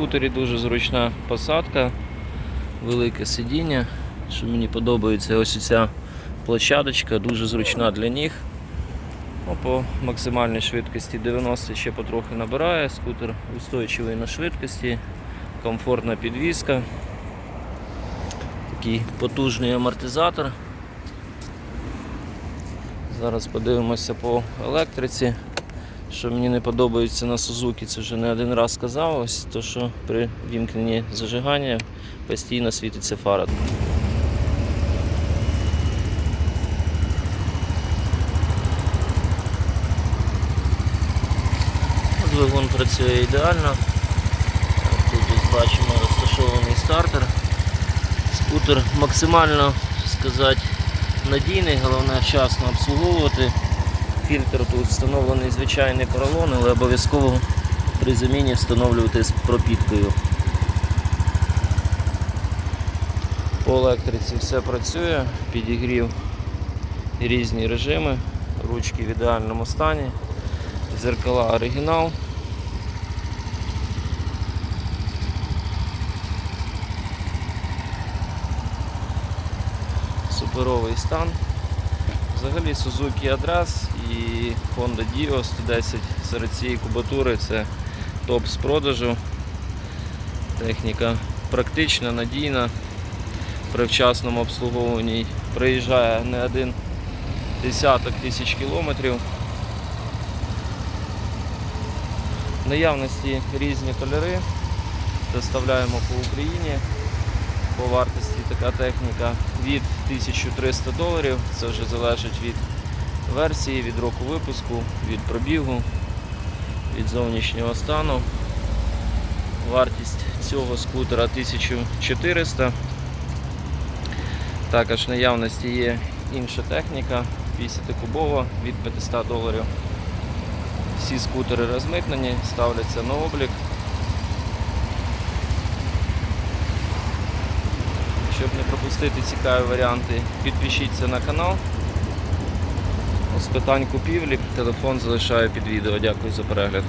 скутері дуже зручна посадка, велике сидіння. Що мені подобається, ось ця площадочка, дуже зручна для ніг. По максимальній швидкості 90 ще потрохи набирає, скутер устойчивий на швидкості, комфортна підвізка, такий потужний амортизатор. Зараз подивимося по електриці. Що мені не подобається на Сузуки, це вже не один раз сказав, ось то, що при вімкненні зажигання постійно світиться фара. Двигун працює ідеально. Тут бачимо розташований стартер. Скутер максимально сказати, надійний, головне вчасно обслуговувати. Фільтр тут встановлений звичайний поролон, але обов'язково при заміні встановлювати з пропіткою. По електриці все працює, підігрів різні режими, ручки в ідеальному стані, зеркала оригінал. Суперовий стан. Взагалі Suzuki Adras і Honda Dio 110 серед цієї кубатури це топ з продажу. Техніка практична, надійна, при вчасному обслуговуванні проїжджає не один десяток тисяч кілометрів. Наявності різні кольори. Доставляємо по Україні. По вартості така техніка від 1300 доларів. Це вже залежить від версії, від року випуску, від пробігу, від зовнішнього стану. Вартість цього скутера 1400. Також наявності є інша техніка 50-кубова від 500 доларів. Всі скутери розмитнені, ставляться на облік. Щоб не пропустити цікаві варіанти, підпишіться на канал. З питань купівлі телефон залишаю під відео. Дякую за перегляд.